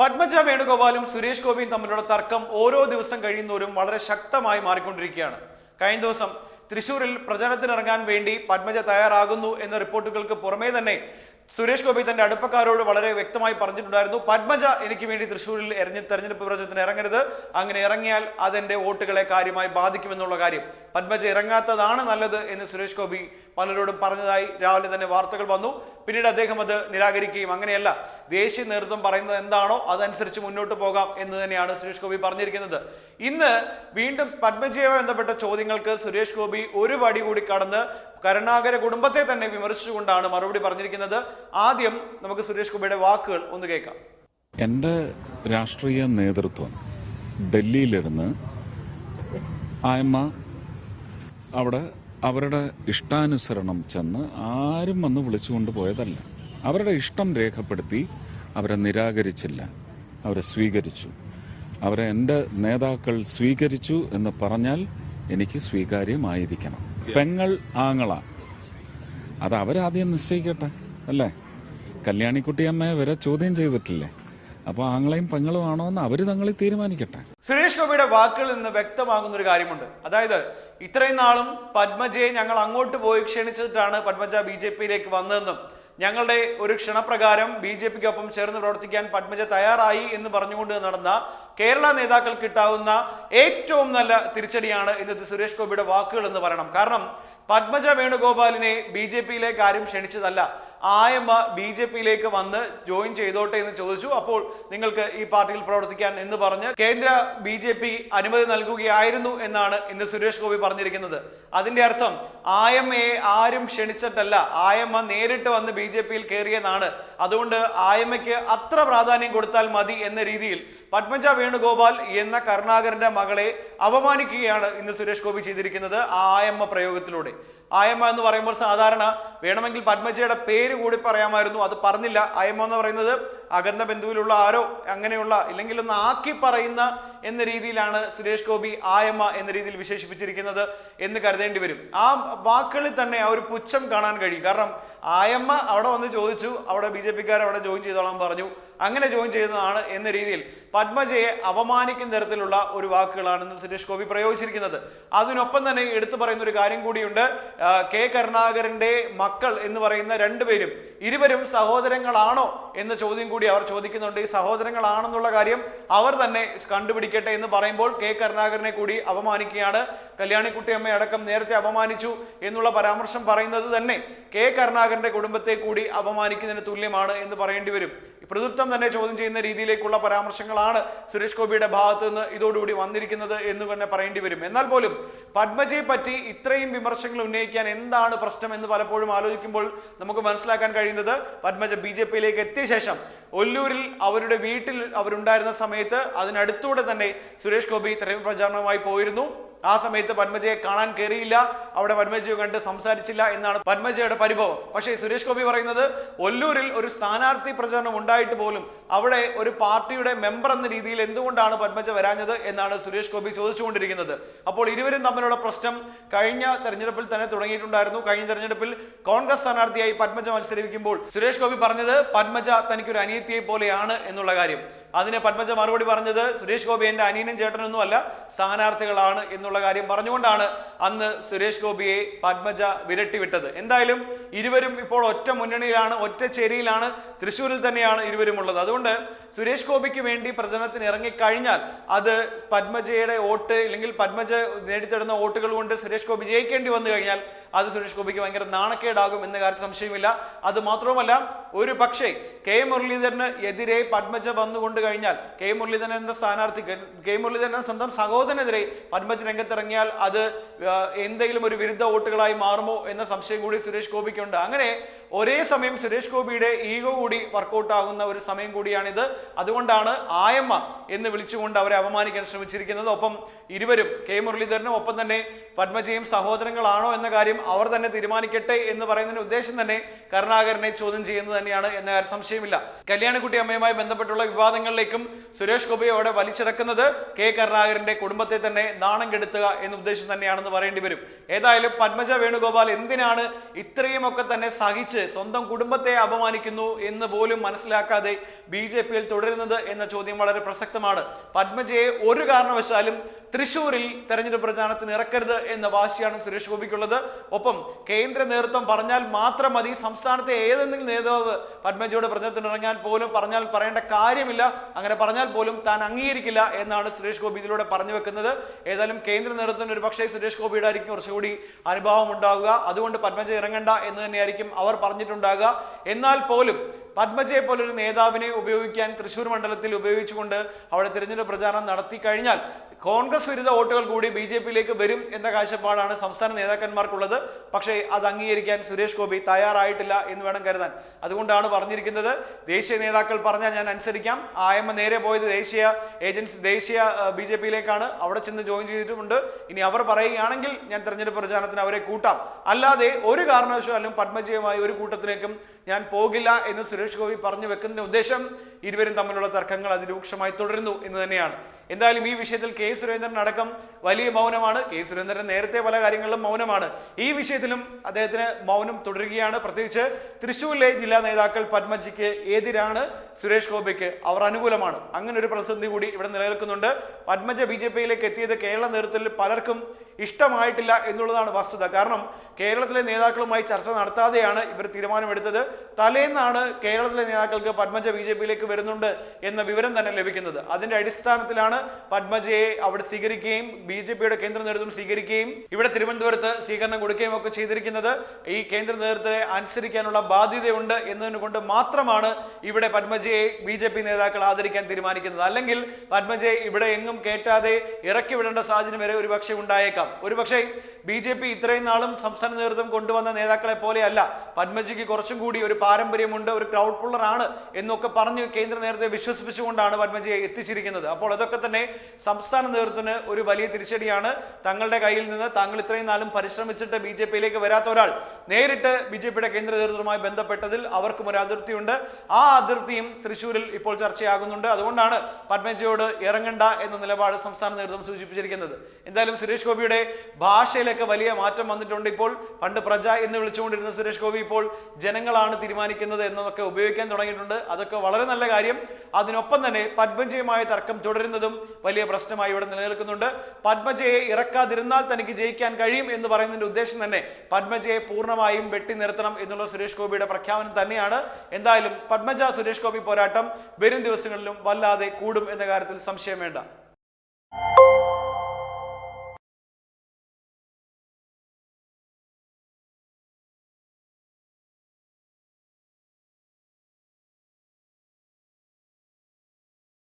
പത്മജ വേണുഗോപാലും സുരേഷ് ഗോപിയും തമ്മിലുള്ള തർക്കം ഓരോ ദിവസം കഴിയുന്നവരും വളരെ ശക്തമായി മാറിക്കൊണ്ടിരിക്കുകയാണ്. കഴിഞ്ഞ ദിവസം തൃശൂരിൽ പ്രചരണത്തിനിറങ്ങാൻ വേണ്ടി പത്മജ തയ്യാറാകുന്നു എന്ന റിപ്പോർട്ടുകൾക്ക് പുറമേ തന്നെ സുരേഷ് ഗോപി തന്റെ അടുപ്പക്കാരോട് വളരെ വ്യക്തമായി പറഞ്ഞിട്ടുണ്ടായിരുന്നു പത്മജ എനിക്ക് വേണ്ടി തൃശ്ശൂരിൽ എറിഞ്ഞ് തെരഞ്ഞെടുപ്പ് പ്രചരണത്തിന് ഇറങ്ങരുത് അങ്ങനെ ഇറങ്ങിയാൽ അതെന്റെ വോട്ടുകളെ കാര്യമായി ബാധിക്കുമെന്നുള്ള കാര്യം. പത്മജ ഇറങ്ങാത്തതാണ് നല്ലത് എന്ന് സുരേഷ് ഗോപി പലരോടും പറഞ്ഞതായി രാവിലെ തന്നെ വാർത്തകൾ വന്നു. പിന്നീട് അദ്ദേഹം അത് നിരാകരിക്കുകയും അങ്ങനെയല്ല ദേശീയ നേതൃത്വം പറയുന്നത് എന്താണോ അതനുസരിച്ച് മുന്നോട്ട് പോകാം എന്ന് തന്നെയാണ് സുരേഷ് ഗോപി പറഞ്ഞിരിക്കുന്നത്. ഇന്ന് വീണ്ടും പത്മജയുമായി ബന്ധപ്പെട്ട ചോദ്യങ്ങൾക്ക് സുരേഷ് ഗോപി ഒരു വടി കൂടി കടന്ന് കരുണാകര കുടുംബത്തെ തന്നെ വിമർശിച്ചുകൊണ്ടാണ് മറുപടി പറഞ്ഞിരിക്കുന്നത്. ആദ്യം നമുക്ക് സുരേഷ് ഗോപിയുടെ വാക്കുകൾ ഒന്ന് കേൾക്കാം. എന്റെ രാഷ്ട്രീയ നേതൃത്വം ഡൽഹിയിലിരുന്ന് ആയമ്മ അവിടെ അവരുടെ ഇഷ്ടാനുസരണം ചെന്ന് ആരും വന്ന് വിളിച്ചുകൊണ്ട് പോയതല്ല. അവരുടെ ഇഷ്ടം രേഖപ്പെടുത്തി അവരെ നിരാകരിച്ചില്ല. അവരെ സ്വീകരിച്ചു. അവരെ എന്റെ നേതാക്കൾ സ്വീകരിച്ചു എന്ന് പറഞ്ഞാൽ എനിക്ക് സ്വീകാര്യമായിരിക്കണം. പെങ്ങൾ ആങ്ങള. അത് അവരാദ്യം നിശ്ചയിക്കട്ടെ അല്ലേ? കല്യാണിക്കുട്ടിയമ്മയെ വരെ ചോദ്യം ചെയ്തിട്ടില്ലേ? അപ്പോൾ ആങ്ങളെയും പെങ്ങളും ആണോ എന്ന് അവർ തങ്ങളിൽ തീരുമാനിക്കട്ടെ. സുരേഷ് ഗോപിയുടെ വാക്കുകളിൽ നിന്ന് വ്യക്തമാകുന്ന ഒരു കാര്യമുണ്ട്. അതായത് ഇത്രയും നാളും പത്മജയെ ഞങ്ങൾ അങ്ങോട്ട് പോയി ക്ഷണിച്ചിട്ടാണ് പത്മജ ബി ജെ പിയിലേക്ക് വന്നതെന്നും ഞങ്ങളുടെ ഒരു ക്ഷണപ്രകാരം ബി ജെ പിക്കൊപ്പം ചേർന്ന് പ്രവർത്തിക്കാൻ പത്മജ തയ്യാറായി എന്ന് പറഞ്ഞുകൊണ്ട് നടന്ന കേരള നേതാക്കൾ കിട്ടാവുന്ന ഏറ്റവും നല്ല തിരിച്ചടിയാണ് ഇന്നത്തെ സുരേഷ് ഗോപിയുടെ വാക്കുകൾ എന്ന് പറയണം. കാരണം പത്മജ വേണുഗോപാലിനെ ബി ജെ പിയിലേക്ക് ആരും ക്ഷണിച്ചതല്ല. ആയമ്മ ബി ജെ പിയിലേക്ക് വന്ന് ജോയിൻ ചെയ്തോട്ടെ എന്ന് ചോദിച്ചു. അപ്പോൾ നിങ്ങൾക്ക് ഈ പാർട്ടിയിൽ പ്രവർത്തിക്കാൻ എന്ന് പറഞ്ഞ് കേന്ദ്ര ബി ജെ പി അനുമതി നൽകുകയായിരുന്നു എന്നാണ് ഇന്ന് സുരേഷ് ഗോപി പറഞ്ഞിരിക്കുന്നത്. അതിന്റെ അർത്ഥം ആയമ്മയെ ആരും ക്ഷണിച്ചിട്ടല്ല. ആയമ്മ നേരിട്ട് വന്ന് ബി ജെ പിയിൽ കയറിയെന്നാണ്. അതുകൊണ്ട് ആയമ്മയ്ക്ക് അത്ര പ്രാധാന്യം കൊടുത്താൽ മതി എന്ന രീതിയിൽ പത്മജ വേണുഗോപാൽ എന്ന കരുണാകരന്റെ മകളെ അപമാനിക്കുകയാണ് ഇന്ന് സുരേഷ് ഗോപി ചെയ്തിരിക്കുന്നത് ആ ആയമ്മ പ്രയോഗത്തിലൂടെ. ആയമ്മ എന്ന് പറയുമ്പോൾ സാധാരണ വേണമെങ്കിൽ പത്മജയുടെ പേര് കൂടി പറയാമായിരുന്നു അത് പറഞ്ഞില്ല. ആയമ്മ എന്ന് പറയുന്നത് അകന്ന ബന്ധുവിലുള്ള ആരോ അങ്ങനെയുള്ള ഇല്ലെങ്കിൽ ഒന്ന് ആക്കി പറയുന്ന എന്ന രീതിയിലാണ് സുരേഷ് ഗോപി ആയമ്മ എന്ന രീതിയിൽ വിശേഷിപ്പിച്ചിരിക്കുന്നത് എന്ന് കരുതേണ്ടി വരും. ആ വാക്കുകളിൽ തന്നെ ആ ഒരു പുച്ഛം കാണാൻ കഴിയും. കാരണം ആയമ്മ അവിടെ വന്ന് ചോദിച്ചു അവിടെ ബി ജെ അവിടെ ജോയിൻ ചെയ്തോളാൻ പറഞ്ഞു. അങ്ങനെ ജോയിൻ ചെയ്തതാണ് എന്ന രീതിയിൽ പത്മജയെ അപമാനിക്കുന്ന തരത്തിലുള്ള ഒരു വാക്കുകളാണെന്ന് സുരേഷ് ഗോപി പ്രയോഗിച്ചിരിക്കുന്നത്. അതിനൊപ്പം തന്നെ എടുത്തു പറയുന്ന ഒരു കാര്യം കൂടിയുണ്ട്. കെ കരുണാകരന്റെ മക്കൾ എന്ന് പറയുന്ന രണ്ടുപേരും ഇരുവരും സഹോദരങ്ങളാണോ എന്ന ചോദ്യം കൂടി അവർ ചോദിക്കുന്നുണ്ട്. ഈ സഹോദരങ്ങളാണെന്നുള്ള കാര്യം അവർ തന്നെ കണ്ടുപിടിക്കട്ടെ എന്ന് പറയുമ്പോൾ കെ കരുണാകരനെ കൂടി അപമാനിക്കുകയാണ്. കല്യാണിക്കുട്ടിയമ്മയടക്കം നേരത്തെ അപമാനിച്ചു എന്നുള്ള പരാമർശം പറയുന്നത് തന്നെ കെ കരുണാകരന്റെ കുടുംബത്തെ കൂടി അപമാനിക്കുന്നതിന് തുല്യമാണ് എന്ന് പറയേണ്ടി വരും. പ്രതിത്വം തന്നെ ചോദ്യം ചെയ്യുന്ന രീതിയിലേക്കുള്ള പരാമർശങ്ങളാണ് സുരേഷ് ഗോപിയുടെ ഭാഗത്തു നിന്ന് ഇതോടുകൂടി വന്നിരിക്കുന്നത് എന്ന് തന്നെ പറയേണ്ടി വരും. എന്നാൽ പോലും പത്മജയെ പറ്റി ഇത്രയും വിമർശങ്ങൾ ഉന്നയിക്കാൻ എന്താണ് പ്രശ്നം എന്ന് പലപ്പോഴും ആലോചിക്കുമ്പോൾ നമുക്ക് മനസ്സിലാക്കാൻ കഴിയുന്നത് പത്മജ ബി ജെ പിയിലേക്ക് എത്തിയ ശേഷം ഒല്ലൂരിൽ അവരുടെ വീട്ടിൽ അവരുണ്ടായിരുന്ന സമയത്ത് അതിനടുത്തൂടെ തന്നെ സുരേഷ് ഗോപി തെരഞ്ഞെടുപ്പ് പ്രചാരണവുമായി പോയിരുന്നു. ആ സമയത്ത് പത്മജയെ കാണാൻ കയറിയില്ല അവിടെ പത്മജയെ കണ്ട് സംസാരിച്ചില്ല എന്നാണ് പത്മജയുടെ പരിഭവം. പക്ഷേ സുരേഷ് ഗോപി പറയുന്നത് ഒല്ലൂരിൽ ഒരു സ്ഥാനാർത്ഥി പ്രചരണം ഉണ്ടായിട്ട് പോലും അവിടെ ഒരു പാർട്ടിയുടെ മെമ്പർ എന്ന രീതിയിൽ എന്തുകൊണ്ടാണ് പത്മജ വരാഞ്ഞത് എന്നാണ് സുരേഷ് ഗോപി ചോദിച്ചുകൊണ്ടിരിക്കുന്നത്. അപ്പോൾ ഇരുവരും തമ്മിലുള്ള പ്രശ്നം കഴിഞ്ഞ തെരഞ്ഞെടുപ്പിൽ തന്നെ തുടങ്ങിയിട്ടുണ്ടായിരുന്നു. കഴിഞ്ഞ തെരഞ്ഞെടുപ്പിൽ കോൺഗ്രസ് സ്ഥാനാർത്ഥിയായി പത്മജ മത്സരിക്കുമ്പോൾ സുരേഷ് ഗോപി പറഞ്ഞത് പത്മജ തനിക്കൊരു അനിയത്തിയെ പോലെയാണ് എന്നുള്ള കാര്യം. അതിന് പത്മജ മറുപടി പറഞ്ഞത് സുരേഷ് ഗോപി എന്റെ അനിയനും ചേട്ടനൊന്നും അല്ല സ്ഥാനാർത്ഥികളാണ് എന്നുള്ള കാര്യം പറഞ്ഞുകൊണ്ടാണ് അന്ന് സുരേഷ് ഗോപിയെ പത്മജ വിരട്ടിവിട്ടത്. എന്തായാലും ഇരുവരും ഇപ്പോൾ ഒറ്റ മുന്നണിയിലാണ് ഒറ്റ ചേരിയിലാണ് തൃശ്ശൂരിൽ തന്നെയാണ് ഇരുവരും ഉള്ളത് അതുകൊണ്ട് സുരേഷ് ഗോപിക്ക് വേണ്ടി പ്രചരണത്തിന് ഇറങ്ങിക്കഴിഞ്ഞാൽ അത് പത്മജയുടെ വോട്ട് അല്ലെങ്കിൽ പത്മജ നേടിത്തരുന്ന വോട്ടുകൾ കൊണ്ട് സുരേഷ് ഗോപി ജയിക്കേണ്ടി വന്നു കഴിഞ്ഞാൽ അത് സുരേഷ് ഗോപിക്ക് ഭയങ്കര നാണക്കേടാകും എന്ന കാര്യത്തിൽ സംശയമില്ല. അത് മാത്രവുമല്ല ഒരു പക്ഷേ കെ മുരളീധരന് എതിരെ പത്മജ വന്നുകൊണ്ട് കഴിഞ്ഞാൽ കെ. മുരളീധരൻ എന്ന സ്ഥാനാർത്ഥി കെ. മുരളീധരൻ സ്വന്തം സഹോദരനെതിരെ പത്മജ രംഗത്തിറങ്ങിയാൽ അത് എന്തെങ്കിലും ഒരു വിരുദ്ധ വോട്ടുകളായി മാറുമോ എന്ന സംശയം കൂടി സുരേഷ് ഗോപിക്കുണ്ട്. അങ്ങനെ ഒരേ സമയം സുരേഷ് ഗോപിയുടെ ഈഗോ കൂടി വർക്കൗട്ട് ആകുന്ന ഒരു സമയം കൂടിയാണിത്. അതുകൊണ്ടാണ് ആയമ്മ എന്ന് വിളിച്ചുകൊണ്ട് അവരെ അപമാനിക്കാൻ ശ്രമിച്ചിരിക്കുന്നത്. ഒപ്പം ഇരുവരും കെ. മുരളീധരനും ഒപ്പം തന്നെ പത്മജയും സഹോദരങ്ങളാണോ എന്ന കാര്യം അവർ തന്നെ തീരുമാനിക്കട്ടെ എന്ന് പറയുന്നതിന് ഉദ്ദേശം തന്നെ കരുണാകരനെ ചോദ്യം ചെയ്യുന്നത് തന്നെയാണ് എന്ന സംശയമില്ല. കല്യാണക്കുട്ടി അമ്മയുമായി ബന്ധപ്പെട്ടുള്ള വിവാദങ്ങൾ ശ്രമങ്ങളിലേക്കും സുരേഷ് ഗോപിയെ അവിടെ വലിച്ചിറക്കുന്നത് കെ കരുണാകരന്റെ കുടുംബത്തെ തന്നെ നാണം കെടുത്തുക എന്ന ഉദ്ദേശം തന്നെയാണെന്ന് പറയേണ്ടി വരും. ഏതായാലും പത്മജ വേണുഗോപാൽ എന്തിനാണ് ഇത്രയും ഒക്കെ തന്നെ സഹിച്ച് സ്വന്തം കുടുംബത്തെ അപമാനിക്കുന്നു എന്ന് പോലും മനസ്സിലാക്കാതെ ബി ജെ പിയിൽ തുടരുന്നത് എന്ന ചോദ്യം വളരെ പ്രസക്തമാണ്. പത്മജയെ ഒരു കാരണവശാലും തൃശൂരിൽ തെരഞ്ഞെടുപ്പ് പ്രചാരണത്തിന് ഇറക്കരുത് എന്ന വാശിയാണ് സുരേഷ് ഗോപിക്കുള്ളത്. ഒപ്പം കേന്ദ്ര നേതൃത്വം പറഞ്ഞാൽ മാത്രം മതി സംസ്ഥാനത്തെ ഏതെങ്കിലും നേതാവ് പത്മജയോട് പ്രചരണത്തിന് ഇറങ്ങാൻ പോലും പറഞ്ഞാൽ പറയേണ്ട കാര്യമില്ല. അങ്ങനെ പറഞ്ഞാൽ പോലും താൻ അംഗീകരിക്കില്ല എന്നാണ് സുരേഷ് ഗോപി ഇതിലൂടെ പറഞ്ഞു വെക്കുന്നത്. ഏതായാലും കേന്ദ്ര നേതൃത്വത്തിന് ഒരു പക്ഷേ സുരേഷ് ഗോപിയുടെ ആയിരിക്കും കുറച്ചുകൂടി അനുഭവം ഉണ്ടാവുക. അതുകൊണ്ട് പത്മജ ഇറങ്ങണ്ട എന്ന് തന്നെയായിരിക്കും അവർ പറഞ്ഞിട്ടുണ്ടാകുക എന്നാൽ പോലും പത്മജയെ പോലൊരു നേതാവിനെ ഉപയോഗിക്കാൻ തൃശൂർ മണ്ഡലത്തിൽ ഉപയോഗിച്ചുകൊണ്ട് അവിടെ തിരഞ്ഞെടുപ്പ് പ്രചാരണം നടത്തി കഴിഞ്ഞാൽ കോൺഗ്രസ് വിരുദ്ധ വോട്ടുകൾ കൂടി ബി ജെ പിയിലേക്ക് വരും എന്ന കാഴ്ചപ്പാടാണ് സംസ്ഥാന നേതാക്കന്മാർക്കുള്ളത്. പക്ഷേ അത് അംഗീകരിക്കാൻ സുരേഷ് ഗോപി തയ്യാറായിട്ടില്ല എന്ന് വേണം കരുതാൻ. അതുകൊണ്ടാണ് പറഞ്ഞിരിക്കുന്നത് ദേശീയ നേതാക്കൾ പറഞ്ഞാൽ ഞാൻ അനുസരിക്കാം. ആയമ്മ നേരെ പോയത് ദേശീയ ഏജൻസി ദേശീയ ബി ജെ പിയിലേക്കാണ്. അവിടെ ചെന്ന് ജോയിൻ ചെയ്തിട്ടുമുണ്ട്. ഇനി അവർ പറയുകയാണെങ്കിൽ ഞാൻ തെരഞ്ഞെടുപ്പ് പ്രചാരണത്തിന് അവരെ കൂട്ടാം. അല്ലാതെ ഒരു കാരണവശാലും പത്മജയുമായി ഒരു കൂട്ടത്തിലേക്കും ഞാൻ പോകില്ല എന്ന് സുരേഷ് ഗോപി പറഞ്ഞു വെക്കുന്നതിന്റെ ഉദ്ദേശം ഇരുവരും തമ്മിലുള്ള തർക്കങ്ങൾ അതിരൂക്ഷമായി തുടരുന്നു എന്ന് തന്നെയാണ്. എന്തായാലും ഈ വിഷയത്തിൽ കെ സുരേന്ദ്രൻ അടക്കം വലിയ മൗനമാണ്. കെ സുരേന്ദ്രൻ നേരത്തെ പല കാര്യങ്ങളിലും മൗനമാണ്. ഈ വിഷയത്തിലും അദ്ദേഹത്തിന് മൗനം തുടരുകയാണ്. പ്രത്യേകിച്ച് തൃശ്ശൂരിലെ ജില്ലാ നേതാക്കൾ പത്മജിക്ക് എതിരാണ് സുരേഷ് ഗോപിക്ക് അവർ അനുകൂലമാണ്. അങ്ങനെ ഒരു പ്രതിസന്ധി കൂടി ഇവിടെ നിലനിൽക്കുന്നുണ്ട്. പത്മജ ബി ജെ പിയിലേക്ക് എത്തിയത് കേരള നേതൃത്വത്തിൽ പലർക്കും ഇഷ്ടമായിട്ടില്ല എന്നുള്ളതാണ് വസ്തുത. കാരണം കേരളത്തിലെ നേതാക്കളുമായി ചർച്ച നടത്താതെയാണ് ഇവർ തീരുമാനമെടുത്തത്. തലേന്നാണ് കേരളത്തിലെ നേതാക്കൾക്ക് പത്മജ ബി ജെ പിയിലേക്ക് വരുന്നുണ്ട് എന്ന വിവരം തന്നെ ലഭിക്കുന്നത്. അതിന്റെ അടിസ്ഥാനത്തിലാണ് പത്മജയെ അവിടെ സ്വീകരിക്കുകയും ബി ജെ പിയുടെ കേന്ദ്ര നേതൃത്വം സ്വീകരിക്കുകയും ഇവിടെ തിരുവനന്തപുരത്ത് സ്വീകരണം കൊടുക്കുകയും ഒക്കെ ചെയ്തിരിക്കുന്നത്. ഈ കേന്ദ്ര നേതൃത്വത്തെ അനുസരിക്കാനുള്ള ബാധ്യതയുണ്ട് എന്നതിനുകൊണ്ട് മാത്രമാണ് ഇവിടെ പത്മജയെ ബി ജെ പി നേതാക്കൾ ആദരിക്കാൻ തീരുമാനിക്കുന്നത്. അല്ലെങ്കിൽ പത്മജയെ ഇവിടെ എങ്ങും കേട്ടാതെ ഇറക്കി വിടേണ്ട സാഹചര്യം വരെ ഒരുപക്ഷെ ഉണ്ടായേക്കാം. ഒരുപക്ഷെ ബി ജെ പി ഇത്രയും നാളും സംസ്ഥാന നേതൃത്വം കൊണ്ടുവന്ന നേതാക്കളെ പോലെയല്ല. പത്മജിക്ക് കുറച്ചും കൂടി ഒരു പാരമ്പര്യമുണ്ട് ഒരു ക്രൗഡ് പുള്ളറാണ് എന്നൊക്കെ പറഞ്ഞ് കേന്ദ്ര നേതൃത്വത്തെ വിശ്വസിപ്പിച്ചുകൊണ്ടാണ് പത്മജിയെ എത്തിച്ചിരിക്കുന്നത്. അപ്പോൾ അതൊക്കെ തന്നെ സംസ്ഥാന നേതൃത്വത്തിന് ഒരു വലിയ തിരിച്ചടിയാണ്. തങ്ങളുടെ കയ്യിൽ നിന്ന് താങ്കൾ ഇത്രയും നാളും പരിശ്രമിച്ചിട്ട് ബി ജെ പിയിലേക്ക് വരാത്ത ഒരാൾ നേരിട്ട് ബി ജെ പിയുടെ കേന്ദ്ര നേതൃത്വവുമായി ബന്ധപ്പെട്ടതിൽ അവർക്കും ഒരു അതിർത്തിയുണ്ട്. ആ അതിർത്തിയും തൃശ്ശൂരിൽ ഇപ്പോൾ ചർച്ചയാകുന്നുണ്ട്. അതുകൊണ്ടാണ് പത്മജിയോട് ഇറങ്ങണ്ട എന്ന നിലപാട് സംസ്ഥാന നേതൃത്വം സൂചിപ്പിച്ചിരിക്കുന്നത്. എന്തായാലും സുരേഷ് ഗോപിയുടെ ഭാഷയിലൊക്കെ വലിയ മാറ്റം വന്നിട്ടുണ്ട് ഇപ്പോൾ. പണ്ട് പ്രജ എന്ന് വിളിച്ചുകൊണ്ടിരുന്ന സുരേഷ് ഗോപി ഇപ്പോൾ ജനങ്ങളാണ് തീരുമാനിക്കുന്നത് എന്നതൊക്കെ ഉപയോഗിക്കാൻ തുടങ്ങിയിട്ടുണ്ട്. അതൊക്കെ വളരെ നല്ല കാര്യം അതിനൊപ്പം തന്നെ പത്മജയുമായ തർക്കം തുടരുന്നതും വലിയ പ്രശ്നമായി ഇവിടെ നിലനിൽക്കുന്നുണ്ട്. പത്മജയെ ഇറക്കാതിരുന്നാൽ തനിക്ക് ജയിക്കാൻ കഴിയും എന്ന് പറയുന്നതിന്റെ ഉദ്ദേശം തന്നെ പത്മജയെ പൂർണമായും വെട്ടി നിർത്തണം എന്നുള്ള സുരേഷ് ഗോപിയുടെ പ്രഖ്യാപനം തന്നെയാണ്. എന്തായാലും പത്മജ സുരേഷ് ഗോപി പോരാട്ടം വരും ദിവസങ്ങളിലും വല്ലാതെ കൂടും എന്ന കാര്യത്തിൽ സംശയം വേണ്ട.